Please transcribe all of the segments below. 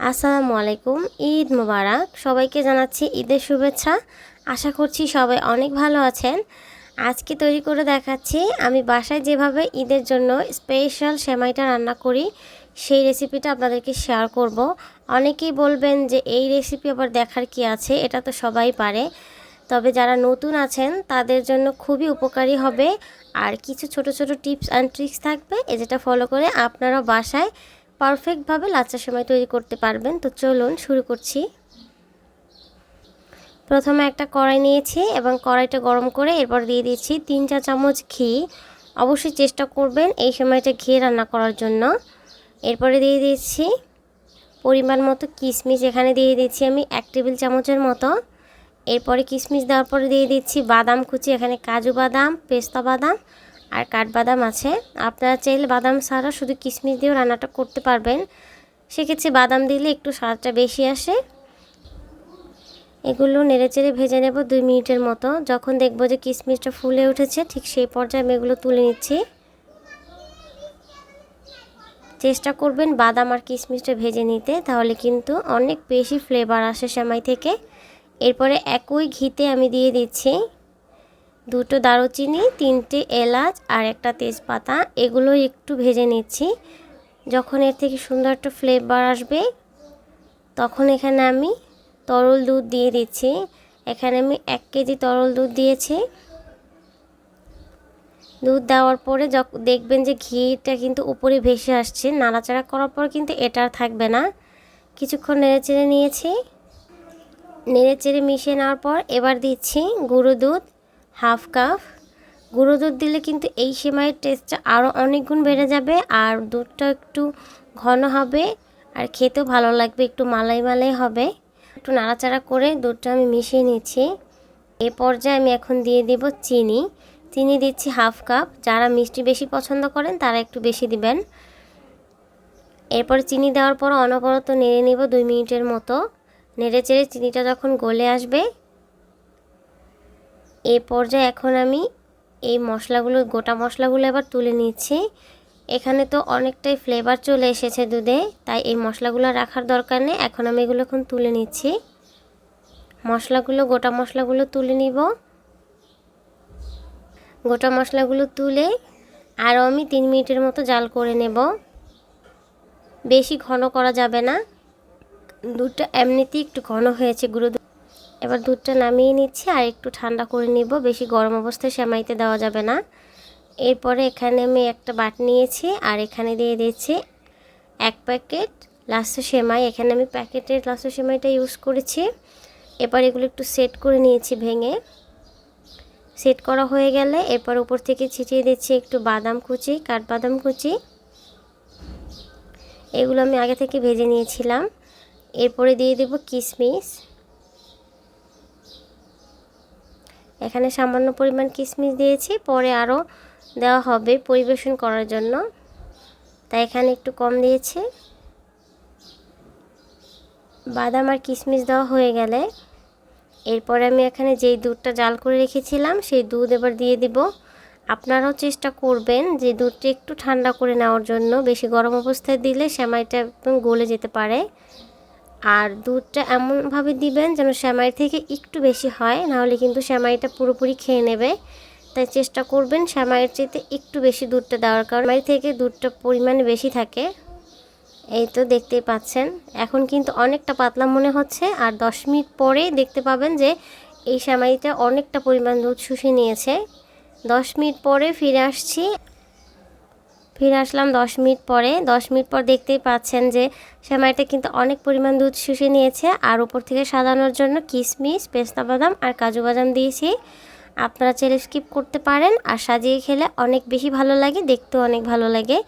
আসসালামু আলাইকুম, ঈদ মোবারক। সবাইকে জানাচ্ছি ঈদের শুভেচ্ছা। আশা করছি সবাই অনেক ভালো আছেন। আজকে তৈরি করে দেখাচ্ছি, আমি বাসায় যেভাবে ঈদের জন্য স্পেশাল সেমাইটা রান্না করি, সেই রেসিপিটা আপনাদেরকে শেয়ার করব। অনেকেই বলবেন যে, এই রেসিপি আবার দেখার কি আছে? এটা তো সবাই পারে। তবে যারা নতুন আছেন, তাদের জন্য খুবই উপকারী হবে। আর কিছু ছোট ছোট টিপস অ্যান্ড ট্রিক্স থাকবে এ যেটা ফলো করে আপনারা বাসায় পারফেক্টভাবে লাচ্চা সময় তৈরি করতে পারবেন। তো চলুন শুরু করছি। প্রথমে একটা কড়াই নিয়েছি এবং কড়াইটা গরম করে এরপর দিয়ে দিচ্ছি তিন চা চামচ ঘি। অবশ্যই চেষ্টা করবেন এই সময়টা ঘি রান্না করার জন্য। এরপরে দিয়ে দিচ্ছি পরিমাণ মতো কিশমিশ এখানে দিয়ে দিচ্ছি আমি এক টেবিল চামচের মতো। এরপরে কিশমিশ দেওয়ার পরে দিয়ে দিচ্ছি বাদাম কুচি, এখানে কাজু বাদাম, পেস্তা বাদাম আর কাঠবাদাম আছে। আপনারা চাইলে বাদাম ছাড়া শুধু কিশমিশ দিয়েও রান্নাটা করতে পারবেন। সেক্ষেত্রে বাদাম দিলে একটু স্বাদটা বেশি আসে। এগুলো নেড়েচেড়ে ভেজে নেব দুই মিনিটের মতো। যখন দেখব যে কিশমিশটা ফুলে উঠেছে, ঠিক সেই পর্যায়ে আমি এগুলো তুলে নিচ্ছি। চেষ্টা করবেন বাদাম আর কিশমিশটা ভেজে নিতে, তাহলে কিন্তু অনেক বেশি ফ্লেভার আসে সেমাই থেকে। এরপরে একই ঘিতে আমি দিয়ে দিচ্ছি। দুটো দারুচিনি, তিনটে এলাচ আর একটা তেজপাতা, এগুলো একটু ভেজে নিচ্ছি। যখন এর থেকে সুন্দর একটা ফ্লেভার আসবে, তখন এখানে আমি তরল দুধ দিয়ে দিচ্ছি। এখানে আমি এক কেজি তরল দুধ দিয়েছি। দুধ দেওয়ার পরে দেখবেন যে ঘিটা কিন্তু উপরে ভেসে আসছে। নাড়াচাড়া করার পর কিন্তু এটা থাকবে না। কিছুক্ষণ নেড়ে চেড়ে নিয়েছি। নেড়ে চেড়ে মিশিয়ে নেওয়ার পর এবার দিচ্ছি গুঁড়ো দুধ। হাফ কাপ গুঁড়ো দুধ দিলে কিন্তু এই সেমাইয়ের টেস্টটা আরও অনেক গুণ বেড়ে যাবে আর দুধটা একটু ঘন হবে আর খেতেও ভালো লাগবে, একটু মালাই মালাই হবে। একটু নাড়াচাড়া করে দুধটা আমি মিশিয়ে নিচ্ছি। এ পর্যায়ে আমি এখন দিয়ে দিব চিনি। চিনি দিচ্ছি হাফ কাপ। যারা মিষ্টি বেশি পছন্দ করেন তারা একটু বেশি দিবেন। এরপর চিনি দেওয়ার পর অনবরত নেড়ে নিব দুই মিনিটের মতো। নেড়ে চেড়ে চিনিটা যখন গলে আসবে এই পর্যায়ে এখন আমি এই মশলাগুলো, গোটা মশলাগুলো এবার তুলে নিচ্ছি। এখানে তো অনেকটাই ফ্লেভার চলে এসেছে দুধে, তাই এই মশলাগুলো রাখার দরকার নেই। এখন আমি এগুলো এখন তুলে নিচ্ছি। মশলাগুলো, গোটা মশলাগুলো তুলে নিব। গোটা মশলাগুলো তুলে আরও আমি তিন মিনিটের মতো জাল করে নেব। বেশি ঘন করা যাবে না। দুধটা এমনিতেই একটু ঘন হয়েছে, গুঁড়ো এবার দুধটা নামিয়ে নিচ্ছি আর একটু ঠান্ডা করে নিব। বেশি গরম অবস্থায় সেমাইতে দেওয়া যাবে না। এরপরে এখানে আমি একটা বাট নিয়েছি আর এখানে দিয়ে দিয়েছি এক প্যাকেট লাস্ট সেমাই। এখানে আমি প্যাকেটের লাস্ট সেমাইটা ইউজ করেছি। এবার এগুলো একটু সেট করে নিয়েছি ভেঙে। সেট করা হয়ে গেলে এরপর উপর থেকে ছিটিয়ে দিচ্ছি একটু বাদাম কুচি, কাঠবাদাম কুচি। এগুলো আমি আগে থেকে ভেজে নিয়েছিলাম। এরপরে দিয়ে দেব কিশমিশ। এখানে সামান্য পরিমাণ কিশমিশ দিয়েছি, পরে আরও দেওয়া হবে পরিবেশন করার জন্য। তাই এখানে একটু কম দিয়েছি। বাদাম আর কিশমিশ দেওয়া হয়ে গেলে এরপরে আমি এখানে যেই দুধটা জাল করে রেখেছিলাম, সেই দুধ এবার দিয়ে দিব। আপনারাও চেষ্টা করবেন যে দুধটা একটু ঠান্ডা করে নেওয়ার জন্য, বেশি গরম অবস্থায় দিলে সেমাইটা একদম গলে যেতে পারে। আর দুধটা এমনভাবে দিবেন যেন শ্যামাই থেকে একটু বেশি হয়, নাহলে কিন্তু শ্যামাইটা পুরোপুরি খেয়ে নেবে। তাই চেষ্টা করবেন শ্যামাইয়ের চেয়েতে একটু বেশি দুধটা দেওয়ার কারণ থেকে দুধটা পরিমাণে বেশি থাকে। এই তো দেখতেই পাচ্ছেন, এখন কিন্তু অনেকটা পাতলা মনে হচ্ছে আর দশ মিনিট পরেই দেখতে পাবেন যে এই শ্যামাইটা অনেকটা পরিমাণ দুধ শুষে নিয়েছে। দশ মিনিট পরে ফিরে আসছি। ফিরে আসলাম দশ মিনিট পরে। দশ মিনিট পর দেখতেই পাচ্ছেন যে সেমাইটা কিন্তু অনেক পরিমাণ দুধ শুষে নিয়েছে। আর উপর থেকে সাজানোর জন্য কিশমিশ, পেস্তা বাদাম আর কাজু বাদাম দিয়েছি। আপনারা চাইলে স্কিপ করতে পারেন আর সাজিয়ে খেলে অনেক বেশি ভালো লাগে, দেখতেও অনেক ভালো লাগে।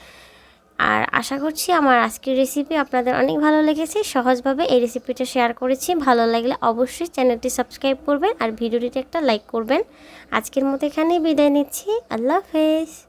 আর আশা করছি আমার আজকের রেসিপি আপনাদের অনেক ভালো লেগেছে। সহজভাবে এই রেসিপিটা শেয়ার করেছি। ভালো লাগলে অবশ্যই চ্যানেলটি সাবস্ক্রাইব করবেন আর ভিডিওটিতে একটা লাইক করবেন। আজকের মতো এখানেই বিদায় নিচ্ছি। আল্লাহ হাফেজ।